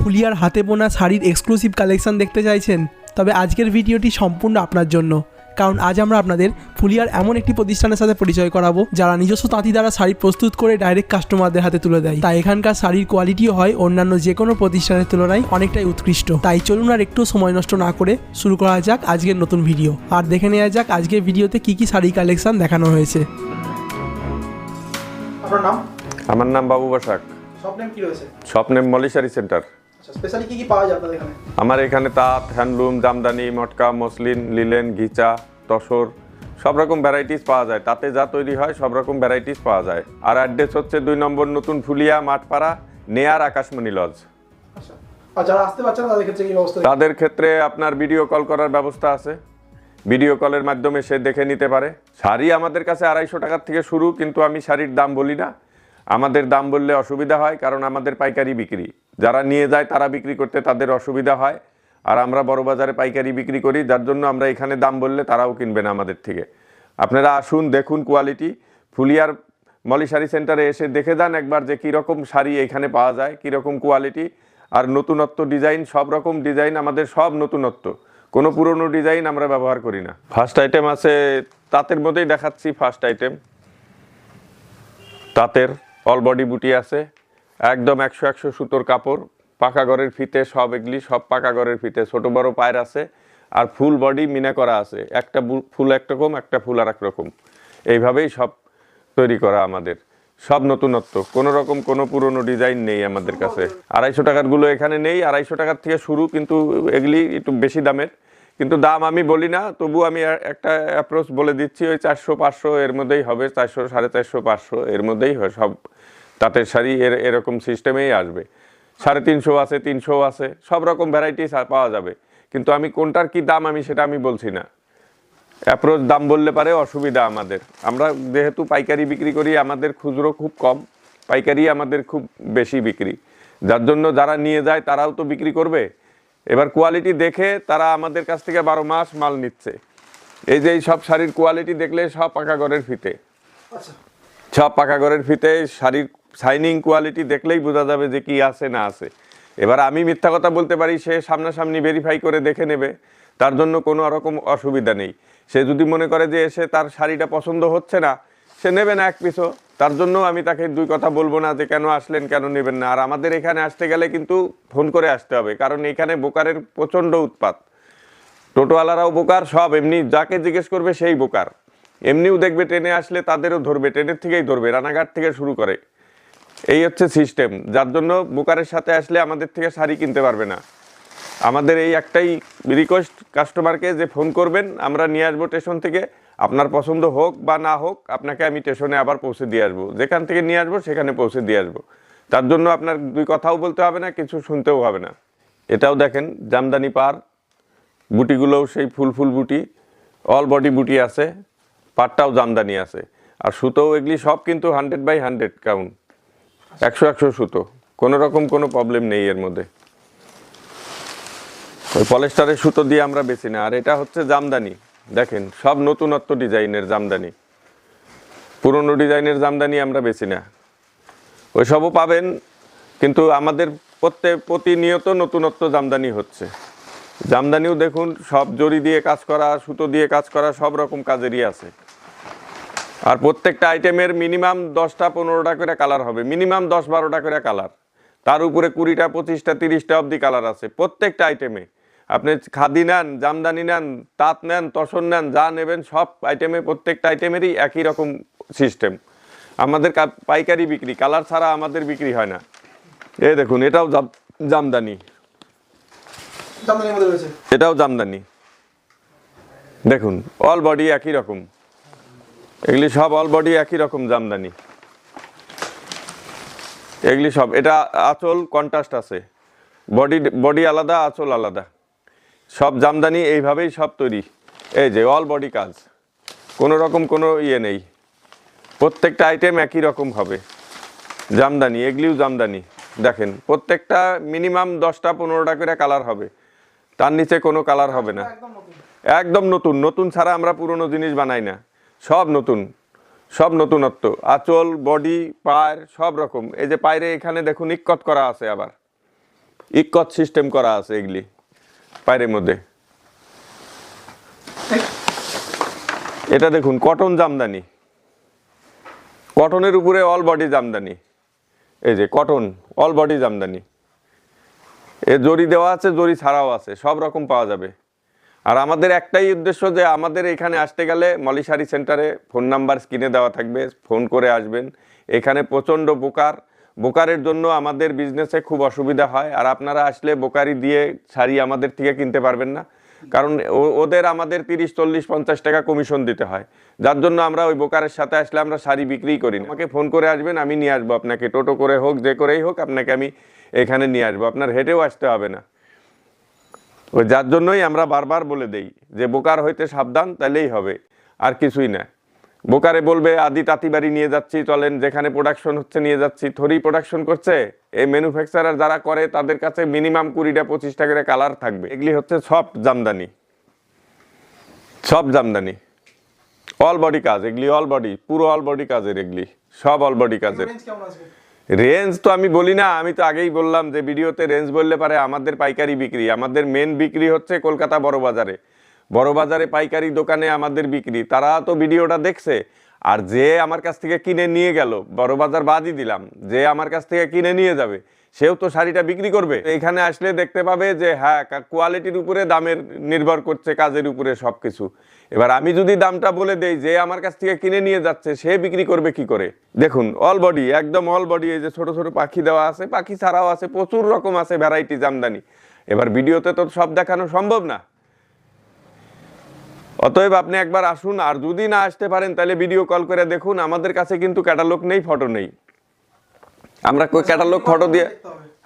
ফুলিয়ার হাতে বোনা শাড়ির এক্সক্লুসিভ কালেকশন দেখতে চাইছেন? তবে আজকের ভিডিওটি সম্পূর্ণ আপনার জন্য। কারণ আজ আমরা আপনাদের ফুলিয়ার এমন একটি প্রতিষ্ঠানের সাথে পরিচয় করাবো যারা নিজস্ব তাঁতি দ্বারা শাড়ি প্রস্তুত করে ডাইরেক্ট কাস্টমারদের হাতে তুলে দেয়। তাই এখানকার শাড়ির কোয়ালিটিও হয় অন্যান্য যে কোনো প্রতিষ্ঠানের তুলনায় অনেকটাই উৎকৃষ্ট। তাই চলুন আর একটু সময় নষ্ট না করে শুরু করা যাক আজকের নতুন ভিডিও। আর দেখে নেওয়া যাক আজকের ভিডিওতে কি কি শাড়ি কালেকশন দেখানো হয়েছে। আপনার নাম? আমার নাম বাবু বসাক। সব নেম কি রয়েছে? স্বপ্নেম মলিশারি সেন্টার স্পেশালি কি কি পাওয়া যায় আপনাদের এখানে? আমার এখানে তাঁত হ্যান্ডলুম জামদানি মটকা মসলিন লিলেন ঘিচা তসর সব রকম ভ্যারাইটিস পাওয়া যায়। তাতে যা তৈরি হয় সব রকম ভ্যারাইটিস পাওয়া যায়। আর অ্যাড্রেস হচ্ছে দুই নম্বর নতুন ফুলিয়া মাঠপাড়া নেয়ার আকাশমণি লজ আচ্ছা তাদের ক্ষেত্রে আপনার ভিডিও কল করার ব্যবস্থা আছে। ভিডিও কলের মাধ্যমে সে দেখে নিতে পারে। শাড়ি আমাদের কাছে আড়াইশো টাকার থেকে শুরু কিন্তু আমি শাড়ির দাম বলি না। আমাদের দাম বললে অসুবিধা হয় কারণ আমাদের পাইকারি বিক্রি। যারা নিয়ে যায় তারা বিক্রি করতে তাদের অসুবিধা হয়। আর আমরা বড় বাজারে পাইকারি বিক্রি করি, যার জন্য আমরা এখানে দাম বললে তারাও কিনবে না আমাদের থেকে। আপনারা আসুন, দেখুন কোয়ালিটি ফুলিয়ার মলি শাড়ি সেন্টারে এসে দেখে যান একবার যে কীরকম শাড়ি এখানে পাওয়া যায়, কীরকম কোয়ালিটি আর নতুনত্ব ডিজাইন, সব রকম ডিজাইন আমাদের সব নতুনত্ব। কোনো পুরনো ডিজাইন আমরা ব্যবহার করি না। ফার্স্ট আইটেম আছে তাঁতের মধ্যেই দেখাচ্ছি ফার্স্ট আইটেম তাঁতের অল বডি বুটি আছে। একদম একশো একশো সুতোর কাপড়, পাকা ঘরের ফিতে সব এগুলি, সব পাকা ঘরের ফিতে। ছোট বড় পায়ের আছে, আর ফুল বডি মিনা করা আছে। একটা ফুল একরকম, একটা ফুল আর রকম এইভাবেই সব তৈরি করা আমাদের। সব নতুনত্ব। কোনো রকম কোনো পুরনো ডিজাইন নেই আমাদের কাছে। আড়াইশো টাকারগুলো এখানে নেই, আড়াইশো টাকার থেকে শুরু, কিন্তু এগুলি একটু বেশি দামের। কিন্তু দাম আমি বলি না, তবু আমি একটা অ্যাপ্রোচ বলে দিচ্ছি, ওই চারশো পাঁচশো এর মধ্যেই হবে, চারশো, সাড়ে চারশো, পাঁচশো এর মধ্যেই হয় সব তাঁতের শাড়ি এর এরকম সিস্টেমেই আসবে। সাড়ে তিনশো আছে তিনশো আছে সব রকম ভ্যারাইটিস পাওয়া যাবে। কিন্তু আমি কোনটার কি দাম আমি সেটা আমি বলছি না। অ্যাপ্রোচ দাম বললে পারে অসুবিধা আমাদের। আমরা যেহেতু পাইকারি বিক্রি করি আমাদের খুচরো খুব কম পাইকারি আমাদের খুব বেশি বিক্রি। যার জন্য যারা নিয়ে যায় তারাও তো বিক্রি করবে। এবার কোয়ালিটি দেখে তারা আমাদের কাছ থেকে বারো মাস মাল নিচ্ছে। এই যে এই সব শাড়ির কোয়ালিটি দেখলে সব পাকা ঘরের ফিতে। আচ্ছা। সব পাকা ঘরের ফিতে শাড়ির শাইনিং কোয়ালিটি দেখলেই বোঝা যাবে যে কি আছে না আছে। এবার আমি মিথ্যা কথা বলতে পারি, সে সামনাসামনি ভেরিফাই করে দেখে নেবে, তার জন্য কোনো রকম অসুবিধা নেই। সে যদি মনে করে যে এসে তার শাড়িটা পছন্দ হচ্ছে না, সে নেবে না এক পিসও। তার জন্য আমি তাকে দুই কথা বলব না যে কেন আসলেন, কেন নেবেন না। আর আমাদের এখানে আসতে গেলে কিন্তু ফোন করে আসতে হবে, কারণ এখানে বোকারের প্রচণ্ড উৎপাত। টোটোওয়ালারাও বোকার, সব এমনি যাকে জিজ্ঞেস করবে সেই বোকার। এমনিও দেখবে, ট্রেনে আসলে তাদেরও ধরবে, ট্রেনের থেকেই ধরবে, রানাঘাট থেকে শুরু করে। এই হচ্ছে সিস্টেম যার জন্য বুকারের সাথে আসলে আমাদের থেকে শাড়ি কিনতে পারবে না। আমাদের এই একটাই রিকোয়েস্ট কাস্টমারকে যে ফোন করবেন, আমরা নিয়ে আসব স্টেশন থেকে, আপনার পছন্দ হোক বা না হোক, আপনাকে আমি স্টেশনে আবার পৌঁছে দিয়ে আসব। যেখান থেকে নিয়ে আসব, সেখানে পৌঁছে দিয়ে আসব। তার জন্য আপনার দুই কথাও বলতে হবে না, কিছু শুনতেও হবে না। এটাও দেখেন, জামদানি পার বুটিগুলোও সেই ফুল ফুল বুটি অল বডি বুটি আছে পাটটাও জামদানি আছে। আর সুতো এগুলি সব কিন্তু হান্ড্রেড বাই হান্ড্রেড কাউন্ট একশো একশো সুতো। কোনো রকম কোনো প্রবলেম নেই এর মধ্যে। ওই পলেস্টারের সুতো দিয়ে আমরা বেশি না। আর এটা হচ্ছে জামদানি। দেখেন, সব নতুনত্ব ডিজাইনের জামদানি। পুরনো ডিজাইনের জামদানি আমরা বেশি না। ওইসবও পাবেন, কিন্তু আমাদের প্রত্যেক প্রতিনিয়ত নতুনত্ব জামদানি হচ্ছে। জামদানিও দেখুন, সব জরি দিয়ে কাজ করা, সুতো দিয়ে কাজ করা, সব রকম কাজেরই আছে। আর প্রত্যেকটা আইটেমের মিনিমাম দশটা পনেরোটা করে কালার হবে। মিনিমাম দশ বারোটা করে কালার তার উপরে কুড়িটা পঁচিশটা তিরিশটা অবধি কালার আছে প্রত্যেকটা আইটেমে আপনি খাদি নেন জামদানি নেন তাঁত নেন তসর নেন যা নেবেন সব আইটেমে প্রত্যেকটা আইটেমেরই একই রকম সিস্টেম আমাদের পাইকারি বিক্রি কালার ছাড়া আমাদের বিক্রি হয় না। এই দেখুন এটাও জাম- জামদানি। এটাও জামদানি। দেখুন অল বডি একই রকম। এগুলি সব অল বডি একই রকম জামদানি। এগুলি সব এটা আঁচল কন্ট্রাস্ট আছে। বডি বডি আলাদা আঁচল আলাদা। সব জামদানি এইভাবেই সব তৈরি। এই যে অল বডি কাজ। কোনো রকম কোনো ইয়ে নেই। প্রত্যেকটা আইটেম একই রকম হবে। জামদানি এগুলিও জামদানি। দেখেন প্রত্যেকটা মিনিমাম দশটা পনেরোটা করে কালার হবে। তার নিচে কোনো কালার হবে না। একদম নতুন। একদম নতুন। নতুন ছাড়া আমরা পুরনো জিনিস বানাই না। সব নতুন, সব নতুনত্ব, আঁচল, বডি, পায়ের সব রকম। এই যে পায়রে এখানে দেখুন, ইক্কত করা আছে আবার। ইকত সিস্টেম করা আছে এগুলি, পায়ের মধ্যে। এটা দেখুন, কটন জামদানি। কটনের উপরে অল বডি জামদানি। এই যে কটন অল বডি জামদানি। এ জরি দেওয়া আছে, জরি ছাড়াও আছে, সব রকম পাওয়া যাবে। আর আমাদের একটাই উদ্দেশ্য যে আমাদের এখানে আসতে গেলে মলিশারি সেন্টারে ফোন নাম্বার স্ক্রিনে দেওয়া থাকবে, ফোন করে আসবেন। এখানে প্রচণ্ড বোকার। বোকারের জন্য আমাদের বিজনেসে খুব অসুবিধা হয়। আর আপনারা আসলে বোকারি দিয়ে শাড়ি আমাদের থেকে কিনতে পারবেন না। কারণ ওদের আমাদের তিরিশ, চল্লিশ, পঞ্চাশ টাকা কমিশন দিতে হয়। যার জন্য আমরা ওই বোকারের সাথে আসলে আমরা শাড়ি বিক্রি করি না। আমাকে ফোন করে আসবেন, আমি নিয়ে আসব আপনাকে। টোটো করে হোক, যে করেই হোক, আপনাকে আমি এখানে নিয়ে আসব। আপনার হেঁটেও আসতে হবে না। ওই যার জন্যই আমরা বারবার বলে দেই যে, বোকার হইতে সাবধান তাহলেই হবে, আর কিছুই না। বোকারে বলবে, আদি তাঁতিবাড়ি নিয়ে যাচ্ছি, চলেন, যেখানে প্রোডাকশন হচ্ছে নিয়ে যাচ্ছি। থরি প্রোডাকশন করছে, এই ম্যানুফ্যাকচারার যারা করে, তাদের কাছে মিনিমাম কুড়িটা, পঁচিশটা করে কালার থাকবে। এগুলি হচ্ছে সব জামদানি। সব জামদানি। অল বডি কাজ, এগুলি অল বডি পুরো অল বডি কাজের এগুলি, সব অল বডি কাজের। রেঞ্জ তো আমি বলি না, আমি তো আগেই বললাম যে ভিডিওতে রেঞ্জ বললে পারে আমাদের পাইকারি বিক্রি, আমাদের মেন বিক্রি হচ্ছে কলকাতা বড় বাজারে। বড় বাজারে পাইকারি দোকানে আমাদের বিক্রি, তারা তো ভিডিওটা দেখছে। আর যে আমার কাছ থেকে কিনে নিয়ে গেল, বড় বাজার বাদই দিলাম, যে আমার কাছ থেকে কিনে নিয়ে যাবে সেও তো শাড়িটা বিক্রি করবে। এখানে আসলে দেখতে পাবে যে হ্যাঁ কোয়ালিটির উপরে দামের নির্ভর করছে, কাজের উপরে সব কিছু এবার আমি যদি দামটা বলে দেই, যে আমার কাছ থেকে কিনে নিয়ে যাচ্ছে, সে বিক্রি করবে কি করে? দেখুন অল বডি একদম অল বডি এই যে ছোট ছোট পাখি দেওয়া আছে, পাখি ছাড়াও আছে, প্রচুর রকম আছে ভ্যারাইটি জামদানি। এবার ভিডিওতে তো সব দেখানো সম্ভব না। অতএব আপনি একবার আসুন, আর যদি না আসতে পারেন, তাহলে ভিডিও কল করে দেখুন। আমাদের কাছে কিন্তু ক্যাটালগ নেই ফটো নেই। আমরা ক্যাটালগ ফটো দিয়ে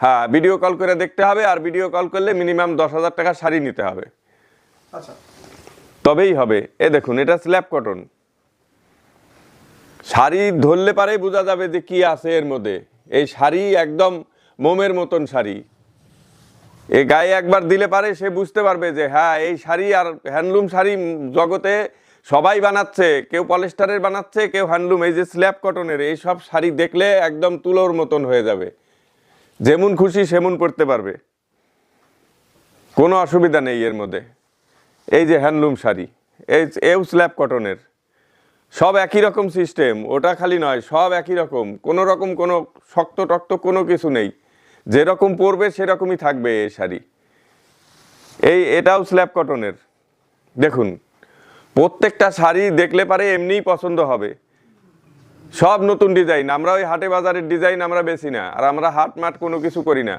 হ্যাঁ ভিডিও কল করে দেখতে হবে আর ভিডিও কল করলে মিনিমাম দশ হাজার টাকা শাড়ি নিতে হবে। আচ্ছা। তবেই হবে। এ দেখুন এটা স্ল্যাব কটন শাড়ি ধরলে পারেই বোঝা যাবে যে কি আছে এর মধ্যে। এই শাড়ি একদম মোমের মতন শাড়ি। এ গায়ে একবার দিলে পারে সে বুঝতে পারবে যে হ্যাঁ এই শাড়ি আর হ্যান্ডলুম শাড়ি সবাই সবাই বানাচ্ছে, কেউ পলিস্টারের বানাচ্ছে, কেউ হ্যান্ডলুম, এই যে স্ল্যাব কটনের, এই সব শাড়ি দেখলে একদম তুলোর মতন হয়ে যাবে। যেমন খুশি সেমন পড়তে পারবে। কোনো অসুবিধা নেই এর মধ্যে। এই যে হ্যান্ডলুম শাড়ি, এই এও স্ল্যাব কটনের। সব একই রকম সিস্টেম, ওটা খালি নয়, সব একই রকম। কোনো রকম কোনো শক্ত টক্ত কোনো কিছু নেই। যেরকম পরবে সেরকমই থাকবে এই শাড়ি। এই, এটাও স্ল্যাব কটনের। দেখুন প্রত্যেকটা শাড়ি দেখলে পারে এমনিই পছন্দ হবে। সব নতুন ডিজাইন, আমরা ওই হাটে বাজারের ডিজাইন আমরা বেশি না, আর আমরা হাট মাট কোনো কিছু করি না।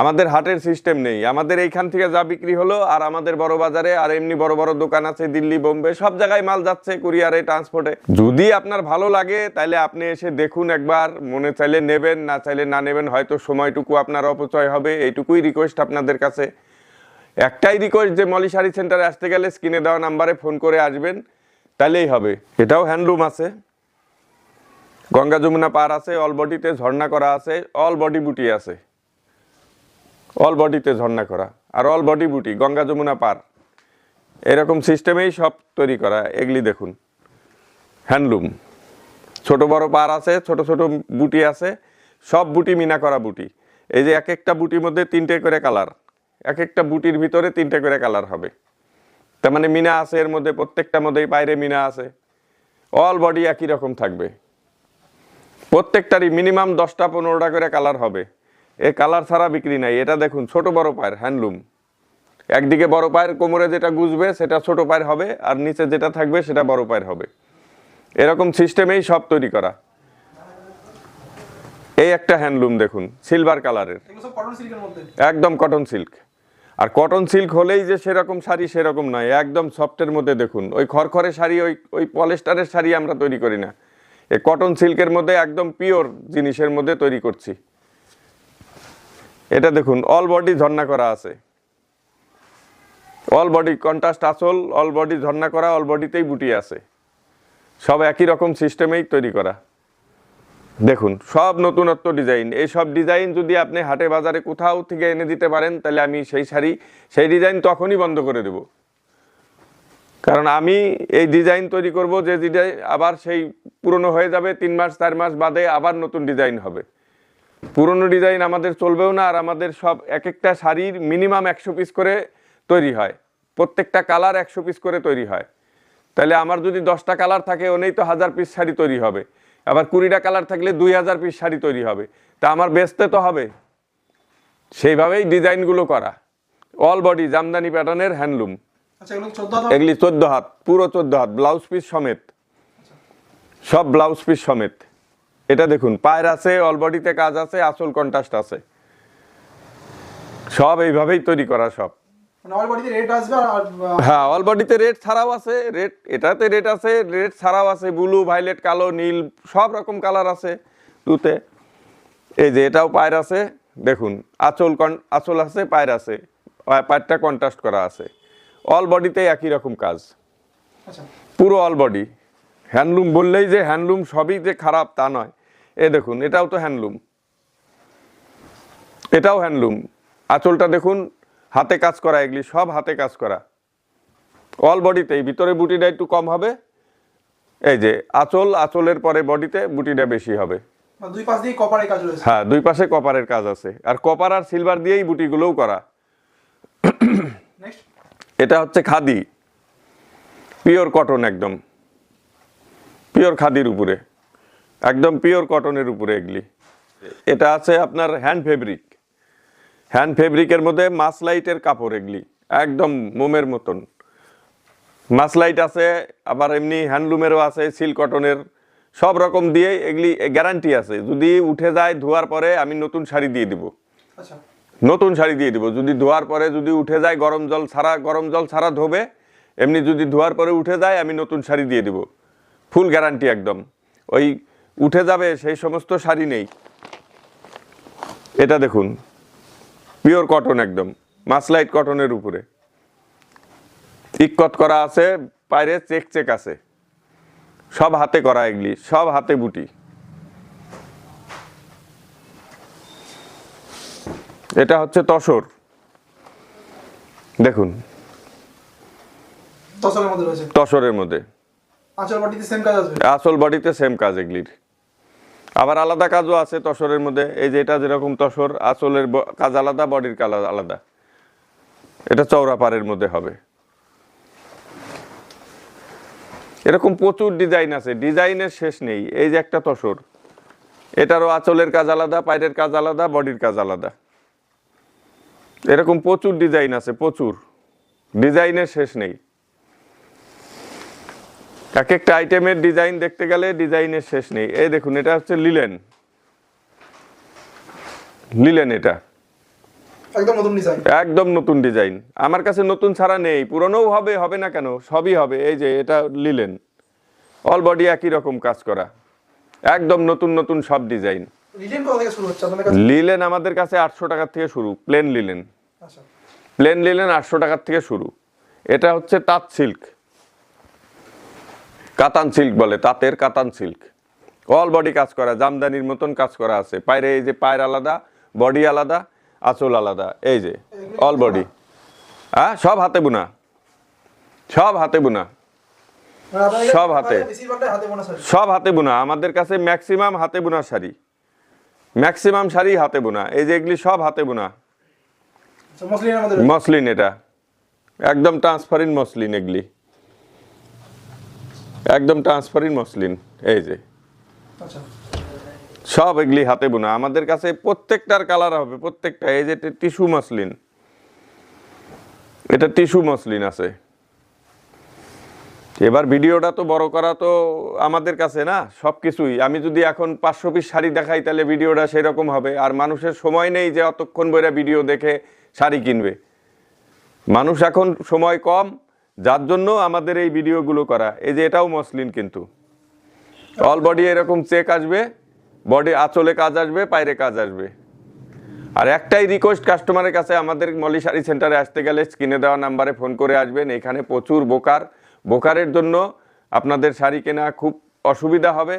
আমাদের হাটের সিস্টেম নেই, আমাদের এইখান থেকে যা বিক্রি হলো, আর আমাদের বড় বাজারে, আর এমনি বড় বড় দোকান আছে, দিল্লি, বোম্বে, সব জায়গায় মাল যাচ্ছে কুরিয়ারে, ট্রান্সপোর্টে। যদি আপনার ভালো লাগে, তাহলে আপনি এসে দেখুন একবার, মনে চাইলে নেবেন, না চাইলে না নেবেন, হয়তো সময়টুকু আপনার অপচয় হবে, এইটুকুই রিকোয়েস্ট আপনাদের কাছে। একটাই রিকোয়েস্ট যে মলি শাড়ি সেন্টারে আসতে গেলে স্ক্রিনে দেওয়া নাম্বারে ফোন করে আসবেন তাহলেই হবে। এটাও হ্যান্ডলুম আছে। গঙ্গা যমুনা পার আছে অল বডিতে ঝর্ণা করা আছে অল বডি বুটি আছে। অল বডিতে ঝর্ণা করা, আর অল বডি বুটি গঙ্গা যমুনা পার। এরকম সিস্টেমেই সব তৈরি করা, এগুলি দেখুন। হ্যান্ডলুম ছোট বড় পার আছে, ছোট ছোট বুটি আছে, সব বুটি মিনা করা বুটি এই যে এক একটা বুটির মধ্যে তিনটে করে কালার এক একটা বুটির ভিতরে তিনটে করে কালার হবে। তার মানে মিনা আছে, এর মধ্যে প্রত্যেকটা মধ্যেই বাইরে মিনা আছে। অল বডি একই রকম থাকবে। প্রত্যেকটারই মিনিমাম দশটা, পনেরোটা করে কালার হবে। এ কালার ছাড়া বিক্রি নাই। এটা দেখুন, ছোট বড় পায়ের, হ্যান্ডলুম। একদিকে বড় পায়ের কোমরে যেটা গুজবে, সেটা ছোট পায়ের হবে, আর নিচে যেটা থাকবে, সেটা বড় পায়ের হবে। এরকম সিস্টেমেই সব তৈরি করা। এই একটা হ্যান্ডলুম দেখুন সিলভার কালারের। একদম কটন সিল্ক আর কটন সিল্ক হলেই যে সেরকম শাড়ি সেরকম নয় একদম সফটের মধ্যে দেখুন। ওই খড়খড়ে শাড়ি ওই ওই পলেস্টারের শাড়ি আমরা তৈরি করি না। এই কটন সিল্কের মধ্যে একদম পিওর জিনিসের মধ্যে তৈরি করছি। এটা দেখুন অল বডি ঝর্ণা করা আছে। অল বডি কন্ট্রাস্ট আসল অল বডি ঝর্ণা করা অল বডিতেই বুটি আছে। সব একই রকম সিস্টেমেই তৈরি করা। দেখুন, সব নতুনত্ব ডিজাইন এই সব ডিজাইন যদি আপনি হাটে বাজারে কোথাও থেকে এনে দিতে পারেন, তাহলে আমি সেই শাড়ি, সেই ডিজাইন তখনই বন্ধ করে দেব। কারণ আমি এই ডিজাইন তৈরি করব যে ডিজাইন আবার সেই পুরনো হয়ে যাবে, তিন মাস, চার মাস বাদে আবার নতুন ডিজাইন হবে। পুরনো ডিজাইন আমাদের চলবেও না, আর আমাদের সব এক একটা শাড়ির মিনিমাম একশো পিস করে তৈরি হয়। প্রত্যেকটা কালার একশো পিস করে তৈরি হয়। তাহলে আমার যদি দশটা কালার থাকে, ওনেই তো হাজার পিস শাড়ি তৈরি হবে। আবার কুড়িটা কালার থাকলে দুই হাজার পিস শাড়ি তৈরি হবে। তা আমার বেচতে তো হবে। সেইভাবেই ডিজাইনগুলো করা। অল বডি জামদানি প্যাটার্নের হ্যান্ডলুম। আচ্ছা এগুলো চোদ্দ হাত? এগুলি চোদ্দ হাত পুরো চোদ্দ হাত ব্লাউজ পিস সমেত। সব ব্লাউজ পিস সমেত। এটা দেখুন পায়ের আছে অল বডিতে কাজ আছে আসল কন্ট্রাস্ট আছে। সব এইভাবেই তৈরি করা সব। মানে হ্যাঁ অল বডিতে রেড ছাড়াও আছে রেড এটাতে রেড আছে রেড ছাড়াও আছে ব্লু ভাইলেট কালো নীল সব রকম কালার আছে দুতে এই যে এটাও পায়ের আছে দেখুন আঁচল কন আঁচল আছে পায়ের আছে পায়েরটা কন্ট্রাস্ট করা আছে। অল বডিতে একই রকম কাজ। আচ্ছা। পুরো অল বডি হ্যান্ডলুম বললেই যে হ্যান্ডলুম সবই যে খারাপ তা নয়। এ দেখুন এটাও তো হ্যান্ডলুম এটাও হ্যান্ডলুম আঁচলটা দেখুন হাতে কাজ করা এগুলি সব হাতে কাজ করা। অল বডিতেই ভিতরে বুটিটা একটু কম হবে। এই যে আঁচল আঁচলের পরে বডিতে বুটিটা বেশি হবে। মানে দুই পাশ দিয়ে কপারের কাজ রয়েছে। হ্যাঁ দুই পাশে কপারের কাজ আছে। আর কপার আর সিলভার দিয়েই বুটিগুলোও করা। এটা হচ্ছে খাদি। পিওর কটন একদম। পিওর খাদির উপরে। একদম পিওর কটনের উপরে এগুলি। এটা আছে আপনার হ্যান্ড ফেব্রিক হ্যান্ড ফেব্রিকের মধ্যে মাসলাইটের কাপড় এগুলি একদম মোমের মতন। মাসলাইট আছে আবার এমনি হ্যান্ডলুমেরও আছে সিল্ক কটনের সব রকম দিয়ে এগুলি গ্যারান্টি আছে। যদি উঠে যায় ধোয়ার পরে আমি নতুন শাড়ি দিয়ে দিব। আচ্ছা। নতুন শাড়ি দিয়ে দিব। যদি ধোয়ার পরে যদি উঠে যায় গরম জল ছাড়া গরম জল ছাড়া ধোবে এমনি যদি ধোয়ার পরে উঠে যায় আমি নতুন শাড়ি দিয়ে দিব। ফুল গ্যারান্টি একদম। ওই উঠে যাবে সেই সমস্ত শাড়ি নেই। এটা দেখুন। পিওর কটন একদম। মাসলাইট কটনের উপরে। ইকত করা আছে পায়রে চেক চেক আছে। সব হাতে করা এগুলি সব হাতে বুটি। এটা হচ্ছে তসর। দেখুন। তসরের মধ্যে রয়েছে। তসরের মধ্যে। আঁচল বডিতে সেম কাজ আসবে আসল বডিতে সেম কাজ এগুলির। আবার আলাদা কাজও আছে তসরের মধ্যে। এই যে এটা যেরকম তসর আসলের ব- কাজ আলাদা, বডির কাজ আলাদা। এটা চওড়া পাড়ের মধ্যে হবে। এরকম প্রচুর ডিজাইন আছে। ডিজাইনের শেষ নেই। এই যে একটা তসর, এটারও আঁচলের কাজ আলাদা, পায়ের কাজ আলাদা, বডির কাজ আলাদা। এরকম প্রচুর ডিজাইন আছে, প্রচুর। ডিজাইনের শেষ নেই। এক একটা আইটেমের ডিজাইন দেখতে গেলে ডিজাইনের শেষ নেই। এই দেখুন এটা হচ্ছে লিলেন লিলেন এটা। একদম নতুন ডিজাইন একদম নতুন ডিজাইন আমার কাছে নতুন ছাড়া নেই। পুরনোও হবে হবে না কেন? সবই হবে। এই যে এটা লিলেন অল বডি একই রকম কাজ করা। একদম নতুন নতুন সব ডিজাইন লিলেন আমাদের কাছে আটশো টাকার থেকে শুরু। প্লেন লিলেন প্লেন লিলেন আটশো টাকার থেকে শুরু। এটা হচ্ছে তাঁত সিল্ক কাতান সিল্ক বলে তাঁতের কাতান সিল্ক। অল বডি কাজ করা জামদানির মতন কাজ করা আছে। পায়ের এই যে পায়ের আলাদা বডি আলাদা আঁচল আলাদা এই যে অল বডি হ্যাঁ সব হাতে বোনা। সব হাতে বোনা। সব হাতে। সব হাতে বোনা। আমাদের কাছে ম্যাক্সিমাম হাতে বোনা শাড়ি। ম্যাক্সিমাম শাড়ি হাতে বোনা। এই যে এগুলি সব হাতে বোনা। মসলিন এটা। একদম ট্রান্সপারেন্ট মসলিন এগুলি। একদম ট্রান্সপারেন্ট মসলিন এই যে। আচ্ছা। সব এগুলি হাতে বোনা। আমাদের কাছে প্রত্যেকটার কালার হবে প্রত্যেকটা। এই যে টিস্যু মসলিন। এটা টিস্যু মসলিন আছে। এবার ভিডিওটা তো বড় করা তো আমাদের কাছে না সব কিছুই আমি যদি এখন পাঁচশো পিস শাড়ি দেখাই তাহলে ভিডিওটা সেরকম হবে। আর মানুষের সময় নেই যে অতক্ষণ বইরা ভিডিও দেখে শাড়ি কিনবে। মানুষ এখন সময় কম যার জন্য আমাদের এই ভিডিওগুলো করা। এই যে এটাও মসলিন কিন্তু। অল বডি এরকম চেক আসবে বডি আঁচলে কাজ আসবে, পায়রে কাজ আসবে। আর একটাই রিকোয়েস্ট কাস্টমারের কাছে, আমাদের মলি শাড়ি সেন্টারে আসতে গেলে স্ক্রিনে দেওয়া নাম্বারে ফোন করে আসবেন। এখানে প্রচুর বোকার। বোকারের জন্য আপনাদের শাড়ি কেনা খুব অসুবিধা হবে।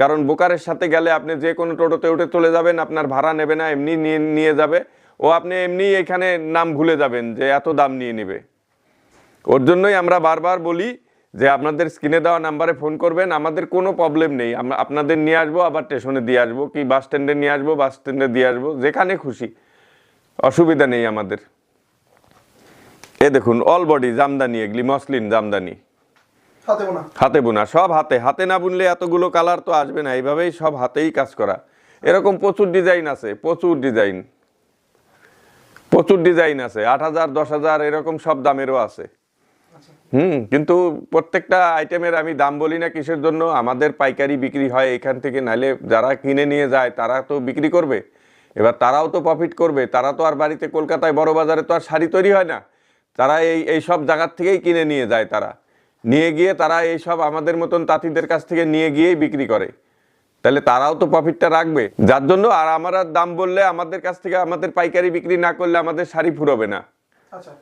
কারণ বোকারের সাথে গেলে আপনি যে কোনো টোটোতে উঠে চলে যাবেন, আপনার ভাড়া নেবে না, এমনি নিয়ে নিয়ে যাবে। ও আপনি এমনি এখানে নাম ভুলে যাবেন যে এত দাম নিয়ে নেবে। ওর জন্যই আমরা বারবার বলি যে আপনাদের স্ক্রিনে দেওয়া নাম্বারে ফোন করবেন আমাদের কোনো প্রবলেম নেই। আমরা আপনাদের নিয়ে আসব আবার স্টেশনে দিয়ে আসব কি বাস স্ট্যান্ডে নিয়ে আসব বাস স্ট্যান্ডে দিয়ে আসব যেখানে খুশি। অসুবিধা নেই আমাদের। এ দেখুন অল বডি জামদানি এগুলি মসলিন জামদানি। হাতে বোনা। হাতে বোনা সব হাতে। হাতে না বুনলে এতগুলো কালার তো আসবে না এইভাবেই সব হাতেই কাজ করা। এরকম প্রচুর ডিজাইন আছে প্রচুর ডিজাইন প্রচুর ডিজাইন আছে আট হাজার দশ হাজার এরকম সব দামেরও আছে। হুম কিন্তু প্রত্যেকটা আইটেমের আমি দাম বলি না কিসের জন্য আমাদের পাইকারি বিক্রি হয় এখান থেকে নাইলে যারা কিনে নিয়ে যায় তারা তো বিক্রি করবে। এবার তারাও তো প্রফিট করবে তারা তো আর বাড়িতে কলকাতায় বড় বাজারে তো আর শাড়ি তৈরি হয় না। তারা এই এই সব জায়গার থেকেই কিনে নিয়ে যায় তারা। নিয়ে গিয়ে তারা এই সব আমাদের মতন তাঁতিদের কাছ থেকে নিয়ে গিয়েই বিক্রি করে। তাহলে তারাও তো প্রফিটটা রাখবে। যার জন্য আর আমরা দাম বললে আমাদের কাছ থেকে আমাদের পাইকারি বিক্রি না করলে আমাদের শাড়ি ফুরবে না। আচ্ছা।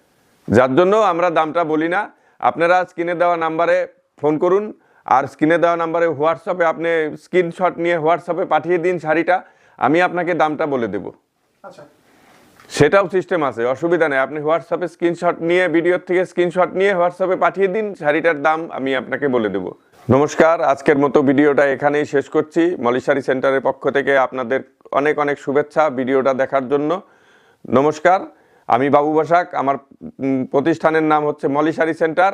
যার জন্য আমরা দামটা বলি না। আপনারা স্ক্রিনে দেওয়া নাম্বারে ফোন করুন আর স্ক্রিনে দেওয়া নাম্বারে হোয়াটসঅ্যাপে আপনি স্ক্রিনশট নিয়ে হোয়াটসঅ্যাপে পাঠিয়ে দিন শাড়িটা আমি আপনাকে দামটা বলে দেব। আচ্ছা। সেটাও সিস্টেম আছে অসুবিধা নেই। আপনি হোয়াটসঅ্যাপে স্ক্রিনশট নিয়ে ভিডিওর থেকে স্ক্রিনশট নিয়ে হোয়াটসঅ্যাপে পাঠিয়ে দিন শাড়িটার দাম আমি আপনাকে বলে দেব। নমস্কার আজকের মতো ভিডিওটা এখানেই শেষ করছি। মলিশারি সেন্টারের পক্ষ থেকে আপনাদের অনেক অনেক শুভেচ্ছা ভিডিওটা দেখার জন্য। নমস্কার। আমি বাবু বসাক, আমার প্রতিষ্ঠানের নাম হচ্ছে মলিশারি সেন্টার,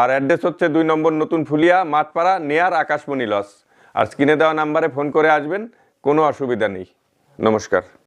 আর অ্যাড্রেস হচ্ছে দুই নম্বর নতুন ফুলিয়া, মাঠপাড়া, নেয়ার আকাশমণি লস আর স্ক্রিনে দেওয়া নাম্বারে ফোন করে আসবেন, কোনো অসুবিধা নেই। নমস্কার।